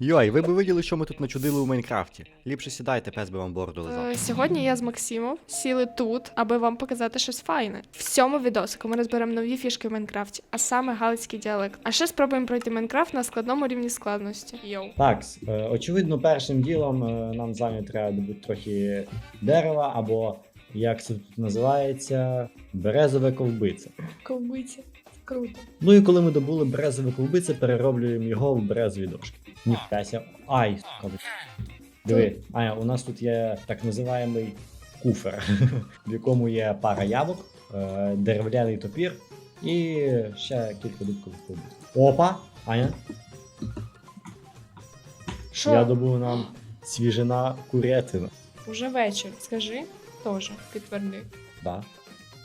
Йой, ви би виділи, що ми тут начудили у Майнкрафті. Ліпше сідайте, пес би вам бороду лизав. Е, Сьогодні я з Максимом сіли тут, аби вам показати щось файне. В цьому відосику ми розберемо нові фішки в Майнкрафті, а саме галицький діалект. А ще спробуємо пройти Майнкрафт на складному рівні складності. Йоу. Так, е, очевидно, першим ділом е, нам з вами треба добути трохи дерева, або як це тут називається, березове ковбиця. Ковбиці. Круто. Ну і коли ми добули березове ковбиця, перероблюємо його в березові дошки. Ніфтася. Ай, сука. Диви, Аня, у нас тут є так називаємий куфер, в якому є пара яблук, е, дерев'яний топір і ще кілька дубкових ковбиць. Опа! Аня, Що? я добув нам свіжина курятина. Уже вечір. Скажи теж, підтверди. Да.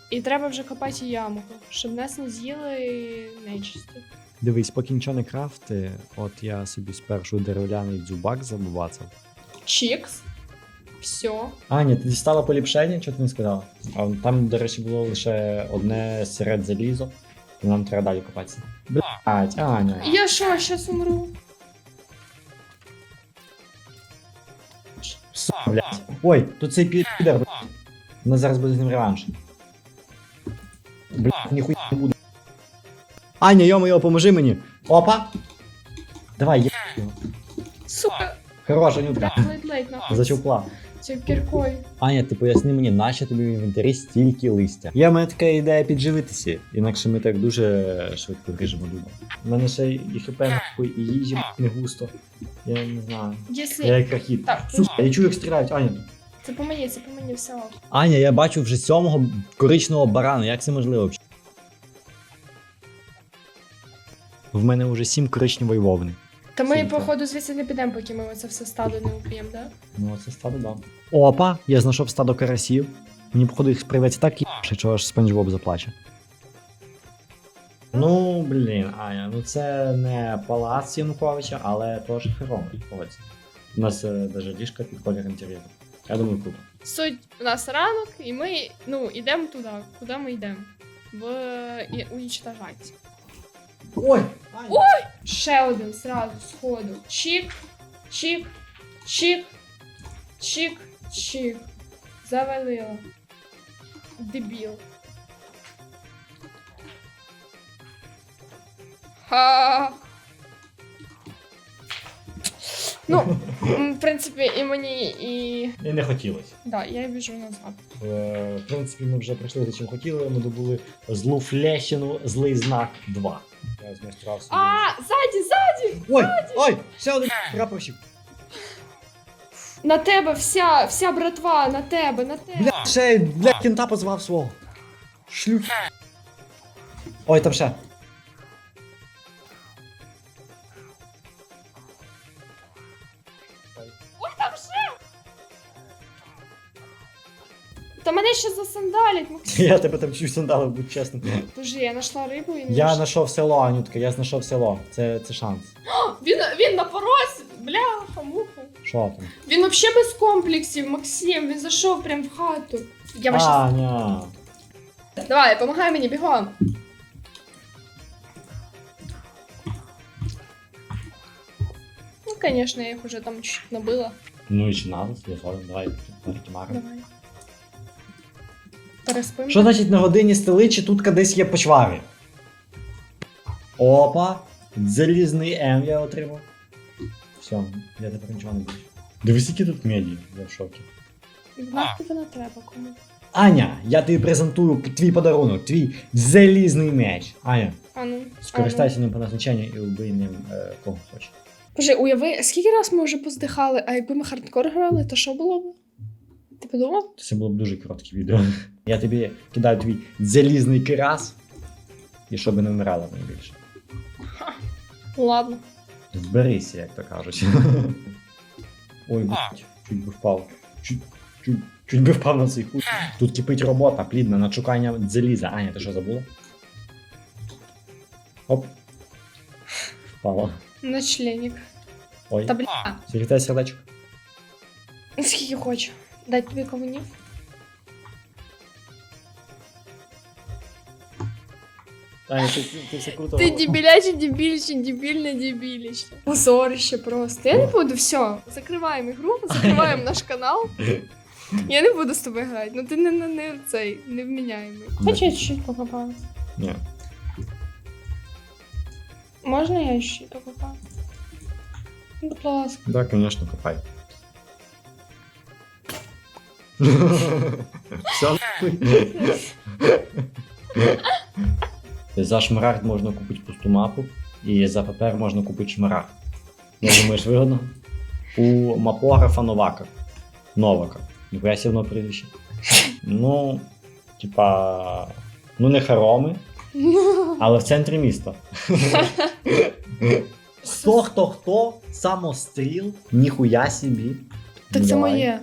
І треба вже копати ямку, щоб нас не з'їли нечисті. Дивись, поки нічого не крафти, от я собі спершу дерев'яний дзюбак забувацав. Чікс. Все. Аня, ти дістала поліпшення, чого ти не сказала? А там, до речі, було лише одне серед залізо, і нам треба далі копатися. Блять, Аня. Я що, щас умру? Блять. Ой, тут цей підер, блять. У нас зараз буде з ним реванш. Блять, ніхуя не буде. Аня, йо-моє, поможи мені. Опа! Давай, є. його. Сука, Хорош, Анютка. лейт-лейт нахуй. Зачупла. Цією кіркою. Аня, ти поясни мені, нащо тобі в інвентарі стільки листя? Є в мене така ідея підживитися, інакше ми так дуже швидко ріжемо дуба. У мене ще і хп нахуй, і їжі не густо. Я не знаю. Якщо... Я як рахіт. Так, Сука, я чую, як стріляють, Аня. Це по мені, це по мені все. Аня, я бачу вже сьомого коричневого барана. Як це можливо? В мене вже сім коричневої вовни. Та ми, Сімка. походу, звідси не підемо, поки ми оце все стадо не уб'ємо, да? Ну, це стадо да. Опа, я знайшов стадо карасів. Мені, походу, їх сприветься так їбше, чого аж Спанч Боб заплаче. Ну, блін, Аня, ну це не палац Януковича, але теж палац. У нас е, даже ліжка під колір інтер'єру. Я думаю, круто. Суть у нас ранок, і ми ну, йдемо туди. Куди ми йдемо? В і, унічтожать. Ой! Ой! Ще один сразу сходу. Чик, чик, чик, чик, чик. Завалило. Дебіл. Ха. Ну, м, в принципі, і мені, і. І не хотілося. Да, я біжу назад. Е, в принципі, ми вже прийшли за чим хотіли, ми добули злу флещину, злий знак 2. Я змайстрував собі. А, ззаді, ззаді! Ой! Ой! Ще один прапорщик! На тебе вся, вся братва, на тебе, на тебе. Бля, ще бля, кінта позвав свого. Шлюх. Ой, там ще. Та мене ще засандалять, Максим. Я тебе там чуть сандалив, будь чесним. Боже, я знайшла рибу і не Я знайшла. знайшов село, Анютка, я знайшов село. Це, це шанс. Він, він на порозі, бляха, муха. Що там? Він взагалі без комплексів, Максим, він зайшов прям в хату. Я вас щас... Аня. Давай, помагай мені, бігом. Ну, конечно, я їх уже там чуть набила. Ну і чи надо, я давай, Тімара. Давай. Переспим. Що значить на годині стели, чи тут кудись є почвари? Опа! Залізний М я отримав. Все, я тепер нічого не бачу. Дивись, які тут меді, я в шокі. Нахуй вона треба кому. Аня, я тобі презентую твій подарунок, твій залізний меч. Аня, А ну. скористайся ним по назначенню і убий ним е, кого хочеш. Боже, уяви, скільки раз ми вже поздихали, а якби ми хардкор грали, то що було б? Ти подумав? Це було б дуже коротке відео. Я тобі кидаю твій залізний кирас, і щоб не вмирала найбільше. Ну ладно. Зберися, як то кажуть. Ой, блядь, чуть би впав. Чуть, чуть, чуть би впав на цей хуй. Тут кипить робота, плідна, на шукання заліза. Аня, ти що забула? Оп. Впала. На членік. Ой. Та бля. Секретарь сердечко. Скільки хочу. Дать тобі кавунів. Таня, ти, ти, ти все круто. Ти дебіляче, дебіліще, дебільне дебіліще. Позорище просто. Я не буду, все. Закриваємо ігру, закриваємо наш канал. Я не буду з тобою грати. Ну ти не, не, не цей, не вміняємий. Хочу я чуть-чуть покопаю. Ні. Можна я ще покопаю? Будь ласка. Да, конечно, копай. Все. За шмарагд можна купити пусту мапу, і за папер можна купити шмарагд. Не думаєш вигодно? У мапографа Новака. Новака. Ніхуя прізвище. Ну, типа. Ну, не хароми, але в центрі міста. Хто хто хто, самостріл, ніхуя собі. Так це моє.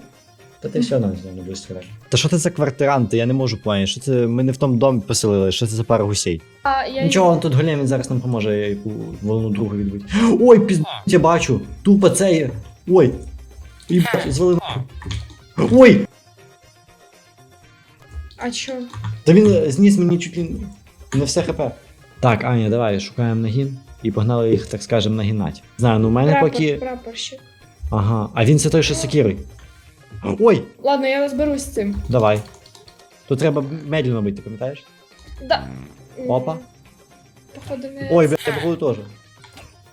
Та ти все одно не будеш стріляти. Та що це за квартиранти? Я не можу поняти. Що це ми не в тому домі поселили, що це за пара гусей. А, я Нічого, он тут голем він зараз нам поможе яку волну другу відбити. Ой, пізд... я бачу. Тупо це є. Ой. Їбать, звели. Ой! А чо? Та він е, зніс мені чуть ли не все хп. Так, Аня, давай шукаємо нагін і погнали їх, так скажем, нагінати. Знаю, ну в мене Прапор, поки. прапорщик. Ага, а він це той, що з сокирою. Ой! Ладно, я розберусь з цим. Давай. Тут треба медленно бити, пам'ятаєш? Да. Опа. Походу не... Ой, бля, я походу теж.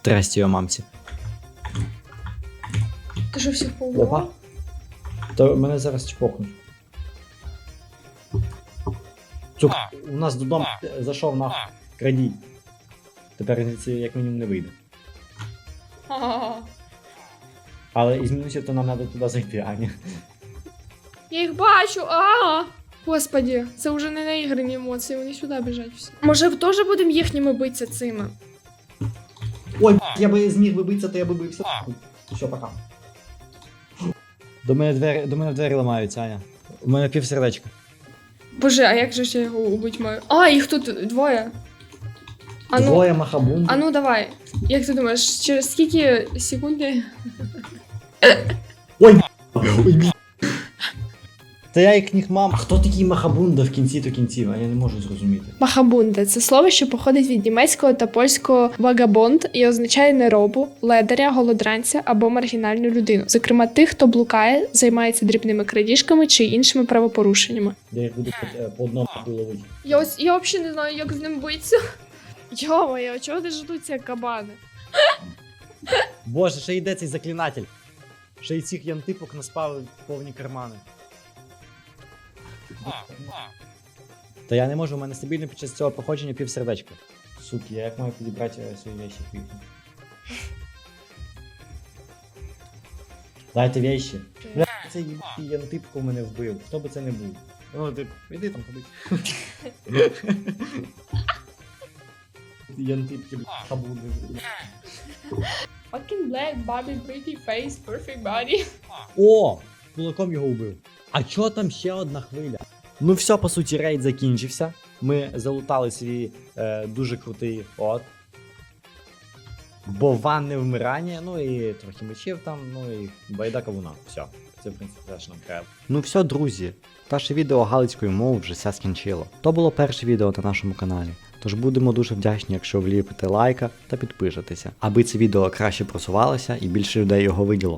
Трясти його мамці. Ти що всіх Опа. То мене зараз чпокнуть. Сука, у нас додому зайшов нахуй крадій. Тепер це як мінімум не вийде. Ха-ха-ха. Але із мінусів то нам треба туди зайти, Аня. Я їх бачу. А! Господі, це вже не наіграні емоції, вони сюди біжать всі. Може, теж будемо їхніми битися цими? Ой, я би зміг би битися, то я би бився. Все, пока. До мене двері, до мене двері ламаються, Аня. У мене пів сердечка. Боже, а як же ж я його убить маю? А, їх тут двоє. А ну, Двоє махабун. а ну давай. Як ти думаєш, через скільки секунди? Ой. Та я як них мам. А хто такий махабунда в кінці то кінців? А я не можу зрозуміти. Махабунда це слово, що походить від німецького та польського вагабонд і означає неробу, ледаря, голодранця або маргінальну людину, зокрема тих, хто блукає, займається дрібними крадіжками чи іншими правопорушеннями. Я їх буду е, по одному ловити. Я ось я взагалі не знаю, як з ним битися. Йо-моє, чого ти ждуться кабани? Боже, ще йде цей заклинатель. Ще й цих янтипок наспали повні кармани. Та я не можу, у мене стабільно під час цього походження пів сердечка. Суки, я як маю підібрати е, свої вещи квітні? Дайте вещи. Бля, цей їбаний янтипку мене вбив. Хто би це не був? Ну, ти іди там побить. Янтипки, бля, хабуни. Black, Bobby, pretty face, perfect body. О! Кулаком його вбив. А чого там ще одна хвиля? Ну все, по суті, рейд закінчився. Ми залутали свій е, дуже крутий от. Бованне вмирання, ну і трохи мечів там, ну і байда кавуна. Все. Це, в принципі, те, що нам треба. Ну все, друзі, наше відео галицькою мовою вже все скінчило. То було перше відео на нашому каналі. Тож будемо дуже вдячні, якщо вліпите лайка та підпишетеся, аби це відео краще просувалося і більше людей його виділо.